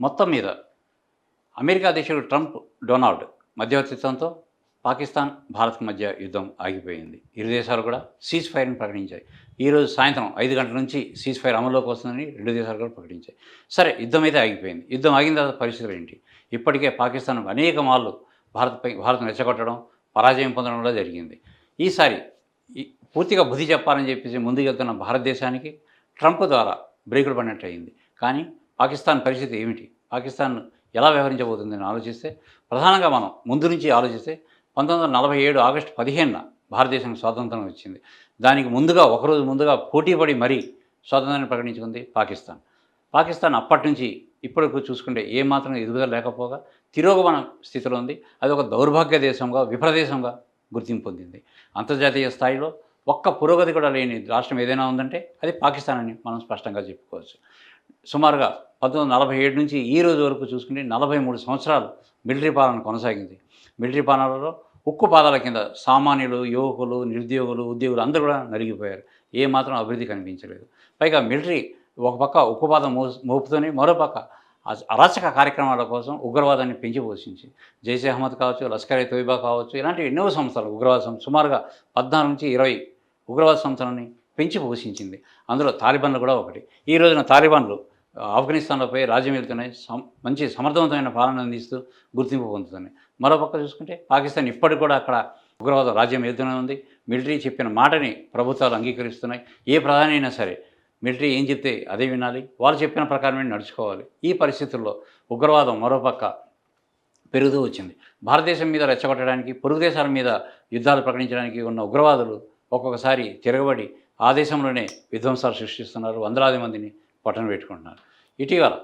మొత్తం మీద అమెరికా అధ్యక్షుడు ట్రంప్ డొనాల్డ్ మధ్యవర్తిత్వంతో పాకిస్తాన్ భారత్ మధ్య యుద్ధం ఆగిపోయింది. ఇరు దేశాలు కూడా సీజ్ ఫైర్ని ప్రకటించాయి. ఈరోజు సాయంత్రం ఐదు గంటల నుంచి సీజ్ ఫైర్ అమల్లోకి వస్తుందని రెండు దేశాలు కూడా ప్రకటించాయి. సరే యుద్ధం అయితే ఆగిపోయింది. యుద్ధం ఆగిన తర్వాత పరిస్థితులు ఏంటి? ఇప్పటికే పాకిస్తాన్ అనేక మార్లు భారత్పై భారత్ను రెచ్చగొట్టడం పరాజయం పొందడం కూడా జరిగింది. ఈసారి ఈ- పూర్తిగా బుద్ధి చెప్పాలని చెప్పేసి ముందుకెళ్తున్న భారతదేశానికి ట్రంప్ ద్వారా బ్రేకులు పడినట్టు అయింది. కానీ పాకిస్తాన్ పరిస్థితి ఏమిటి? పాకిస్తాన్ ఎలా వ్యవహరించబోతుందని ఆలోచిస్తే ప్రధానంగా మనం ముందు నుంచి ఆలోచిస్తే పంతొమ్మిది వందల నలభై ఏడు ఆగస్టు పదిహేనున భారతదేశానికి స్వాతంత్రం వచ్చింది. దానికి ముందుగా ఒకరోజు ముందుగా పోటీపడి మరీ స్వాతంత్రాన్ని ప్రకటించుకుంది పాకిస్తాన్. పాకిస్తాన్ అప్పటి నుంచి ఇప్పటికు చూసుకుంటే ఏమాత్రం ఎదుగుదల లేకపోగా తిరోగమన స్థితిలో ఉంది. అది ఒక దౌర్భాగ్య దేశంగా విప్రదేశంగా గుర్తింపు పొందింది. అంతర్జాతీయ స్థాయిలో ఒక్క పురోగతి కూడా లేని రాష్ట్రం ఏదైనా ఉందంటే అది పాకిస్తాన్ అని మనం స్పష్టంగా చెప్పుకోవచ్చు. సుమారుగా పంతొమ్మిది నలభై ఏడు నుంచి ఈ రోజు వరకు చూసుకుంటే నలభై మూడు సంవత్సరాలు మిలిటరీ పాలన కొనసాగింది. మిలిటరీ పాలనలో ఉక్కు పాదాల కింద సామాన్యులు యువకులు నిరుద్యోగులు ఉద్యోగులు అందరూ కూడా నలిగిపోయారు. ఏమాత్రం అభివృద్ధి కనిపించలేదు. పైగా మిలిటరీ ఒక పక్క ఉక్కుపాదం మో మోపుతూనే మరో పక్క అరాచక కార్యక్రమాల కోసం ఉగ్రవాదాన్ని పెంచి పోషించి జైషే అహ్మద్ కావచ్చు లష్కర్ ఏ తోయిబా కావచ్చు ఇలాంటి ఎన్నో సంస్థలు ఉగ్రవాద సంస్థ సుమారుగా పద్నాలుగు నుంచి ఇరవై ఉగ్రవాద సంస్థలని పెంచి పోషించింది. అందులో తాలిబాన్లు కూడా ఒకటి. ఈ రోజున తాలిబాన్లు ఆఫ్ఘనిస్తాన్లపై రాజ్యం వెళ్తున్నాయి సమ మంచి సమర్థవంతమైన పాలన అందిస్తూ గుర్తింపు పొందుతున్నాయి మరోపక్క చూసుకుంటే పాకిస్తాన్ ఇప్పటికి కూడా అక్కడ ఉగ్రవాద రాజ్యం వెళ్తూనే ఉంది. మిలిటరీ చెప్పిన మాటని ప్రభుత్వాలు అంగీకరిస్తున్నాయి. ఏ ప్రధాని అయినా సరే మిలిటరీ ఏం చెప్తే అదే వినాలి. వాళ్ళు చెప్పిన ప్రకారమే నడుచుకోవాలి. ఈ పరిస్థితుల్లో ఉగ్రవాదం మరోపక్క పెరుగుతూ వచ్చింది. భారతదేశం మీద రెచ్చగొట్టడానికి పొరుగు దేశాల మీద యుద్ధాలు ప్రకటించడానికి ఉన్న ఉగ్రవాదులు ఒక్కొక్కసారి తిరగబడి ఆ దేశంలోనే విధ్వంసాలు సృష్టిస్తున్నారు. వందలాది మందిని పట్టణ పెట్టుకుంటున్నారు. ఇటీవల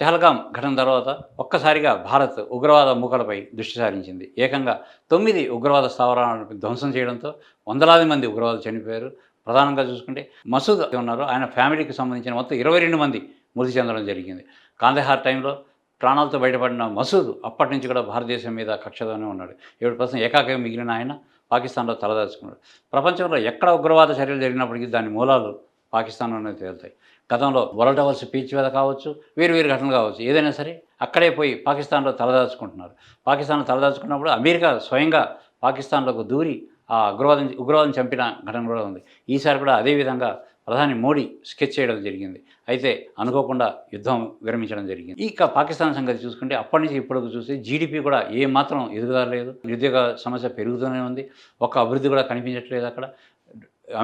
తెహల్గాం ఘటన తర్వాత ఒక్కసారిగా భారత్ ఉగ్రవాద మూకలపై దృష్టి సారించింది. ఏకంగా తొమ్మిది ఉగ్రవాద స్థావరాలను ధ్వంసం చేయడంతో వందలాది మంది ఉగ్రవాదులు చనిపోయారు. ప్రధానంగా చూసుకుంటే మసూద్ ఉన్నారు. ఆయన ఫ్యామిలీకి సంబంధించిన మొత్తం ఇరవై రెండు మంది మృతి చెందడం జరిగింది. కాందహార్ టైంలో ప్రాణాలతో బయటపడిన మసూద్ అప్పటి నుంచి కూడా భారతదేశం మీద కక్షతోనే ఉన్నాడు. ఏడు పర్సెంట్ ఏకాగ్రం మిగిలిన ఆయన పాకిస్తాన్లో తలదాచుకున్నాడు. ప్రపంచంలో ఎక్కడ ఉగ్రవాద చర్యలు జరిగినప్పటికీ దాని మూలాలు పాకిస్తాన్లోనే తేలుతాయి. గతంలో వరల్డ్ అవర్స్ పీచ్ మీద కావచ్చు వేరు వేరు ఘటనలు కావచ్చు ఏదైనా సరే అక్కడే పోయి పాకిస్తాన్లో తలదాచుకుంటున్నారు. పాకిస్తాన్లో తలదాచుకున్నప్పుడు అమెరికా స్వయంగా పాకిస్తాన్లోకి దూరి ఆ ఉగ్రవాదం ఉగ్రవాదం చంపిన ఘటన కూడా ఉంది. ఈసారి కూడా అదేవిధంగా ప్రధాని మోడీ స్కెచ్ చేయడం జరిగింది. అయితే అనుకోకుండా యుద్ధం విరమించడం జరిగింది. ఇక పాకిస్తాన్ సంగతి చూసుకుంటే అప్పటి నుంచి ఇప్పటికి చూస్తే జీడిపి కూడా ఏ మాత్రం ఎదుగుదల లేదు నిరుద్యోగ సమస్య పెరుగుతూనే ఉంది. ఒక్క అభివృద్ధి కూడా కనిపించట్లేదు అక్కడ.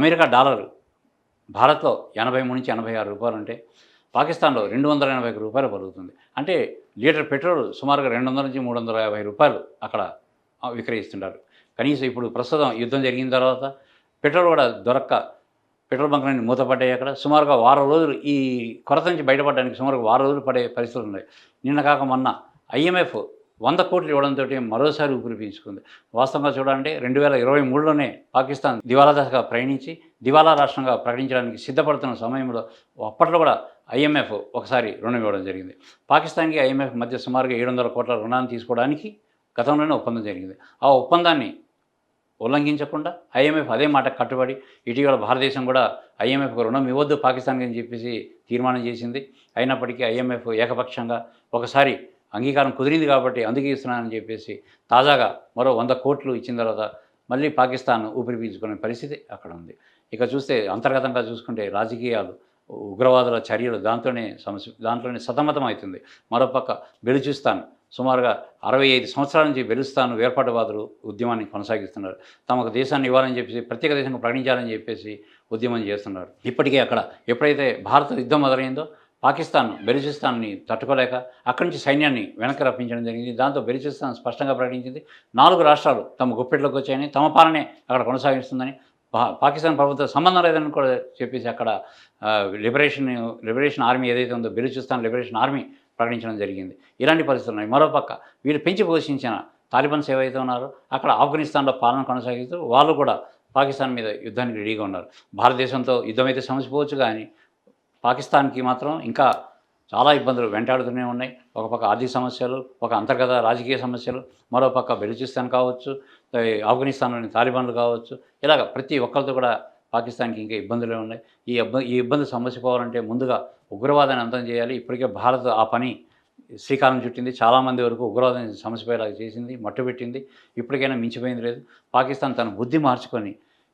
అమెరికా డాలర్ భారత్లో ఎనభై మూడు నుంచి ఎనభై ఆరు రూపాయలు ఉంటే పాకిస్తాన్లో రెండు వందల ఎనభై రూపాయలు పలుకుతుంది. అంటే లీటర్ పెట్రోల్ సుమారుగా రెండు వందల నుంచి మూడు వందల యాభై రూపాయలు అక్కడ విక్రయిస్తున్నారు. విక్రయిస్తుంటారు కనీసం ఇప్పుడు ప్రస్తుతం యుద్ధం జరిగిన తర్వాత పెట్రోల్ కూడా దొరక్క పెట్రోల్ బంకులన్నీ మూతపడ్డాయి అక్కడ. సుమారుగా వారం రోజులు ఈ కొరత నుంచి బయటపడడానికి సుమారుగా వారం రోజులు పడే పరిస్థితులు ఉన్నాయి. నిన్న కాక మొన్న ఐఎంఎఫ్ వంద కోట్లు ఇవ్వడంతో మరోసారి ఊపిరి పీల్చుకుంది. వాస్తవంగా చూడాలంటే రెండు వేల ఇరవై మూడులోనే పాకిస్తాన్ దివాలా దశగా ప్రయాణించి దివాలా రాష్ట్రంగా ప్రకటించడానికి సిద్ధపడుతున్న సమయంలో అప్పట్లో కూడా ఐఎంఎఫ్ ఒకసారి రుణం ఇవ్వడం జరిగింది. పాకిస్తాన్కి ఐఎంఎఫ్ మధ్య సుమారుగా ఏడు వందల కోట్ల రుణాన్ని తీసుకోవడానికి గతంలోనే ఒప్పందం జరిగింది. ఆ ఒప్పందాన్ని ఉల్లంఘించకుండా ఐఎంఎఫ్ అదే మాట కట్టుబడి ఇటీవల భారతదేశం కూడా ఐఎంఎఫ్కు రుణం ఇవ్వద్దు పాకిస్తాన్కి అని చెప్పేసి తీర్మానం చేసింది. అయినప్పటికీ ఐఎంఎఫ్ ఏకపక్షంగా ఒకసారి అంగీకారం కుదిరింది కాబట్టి అందుకే ఇస్తున్నానని చెప్పేసి తాజాగా మరో వంద కోట్లు ఇచ్చిన తర్వాత మళ్ళీ పాకిస్తాన్ ఊపిరి పీల్చుకునే పరిస్థితి అక్కడ ఉంది. ఇక చూస్తే అంతర్గతంగా చూసుకుంటే రాజకీయాలు ఉగ్రవాదుల చర్యలు దాంతోనే సమస్య దాంట్లోనే సతమతం అవుతుంది. మరోపక్క బెలుచిస్తాన్ సుమారుగా అరవై ఐదు సంవత్సరాల నుంచి బెలుస్తాను వేర్పాటువాదులు ఉద్యమాన్ని కొనసాగిస్తున్నారు. తమకు దేశాన్ని ఇవ్వాలని చెప్పేసి ప్రత్యేక దేశంగా ప్రకటించాలని చెప్పేసి ఉద్యమం చేస్తున్నారు. ఇప్పటికే అక్కడ ఎప్పుడైతే భారత యుద్ధం మొదలైందో పాకిస్తాన్ బెలుచిస్తాన్ని తట్టుకోలేక అక్కడి నుంచి సైన్యాన్ని వెనక్కి రప్పించడం జరిగింది. దాంతో బెలుచిస్తాన్ స్పష్టంగా ప్రకటించింది. నాలుగు రాష్ట్రాలు తమ గుప్పెట్లోకి వచ్చాయని తమ పాలనే అక్కడ కొనసాగిస్తుందని పాకిస్తాన్ ప్రభుత్వ సంబంధం లేదని కూడా చెప్పేసి అక్కడ లిబరేషన్ లిబరేషన్ ఆర్మీ ఏదైతే ఉందో బెలుచిస్తాన్ లిబరేషన్ ఆర్మీ ప్రకటించడం జరిగింది. ఇలాంటి పరిస్థితులు ఉన్నాయి. మరోపక్క వీళ్ళు పెంచి పోషించిన తాలిబాన్స్ ఏవైతే ఉన్నారో అక్కడ ఆఫ్ఘనిస్తాన్లో పాలన కొనసాగిస్తూ వాళ్ళు కూడా పాకిస్తాన్ మీద యుద్ధానికి రెడీగా ఉన్నారు. భారతదేశంతో యుద్ధం అయితే సమసిపోవచ్చు కానీ పాకిస్తాన్కి మాత్రం ఇంకా చాలా ఇబ్బందులు వెంటాడుతూనే ఉన్నాయి. ఒక పక్క ఆర్థిక సమస్యలు ఒక అంతర్గత రాజకీయ సమస్యలు మరోపక్క బెలూచిస్తాన్ కావచ్చు ఆఫ్ఘనిస్తాన్లోని తాలిబాన్లు కావచ్చు ఇలాగ ప్రతి ఒక్కరితో కూడా పాకిస్తాన్కి ఇంకా ఇబ్బందులే ఉన్నాయి. ఈ ఇబ్బంది ఈ ఇబ్బంది సమస్య పోవాలంటే ముందుగా ఉగ్రవాదాన్ని అంతం చేయాలి. ఇప్పటికే భారత్ ఆ పని శ్రీకారం చుట్టింది. చాలామంది వరకు ఉగ్రవాదం సమస్యపోయేలాగా చేసింది మట్టుపెట్టింది ఇప్పటికైనా మించిపోయింది లేదు. పాకిస్తాన్ తన బుద్ధి మార్చుకొని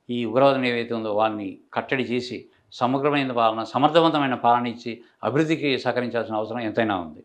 ఈ ఉగ్రవాదం ఏవైతే ఉందో వాళ్ళని కట్టడి చేసి సమగ్రమైన పాలన సమర్థవంతమైన పాలన ఇచ్చి అభివృద్ధికి సహకరించాల్సిన అవసరం ఎంతైనా ఉంది.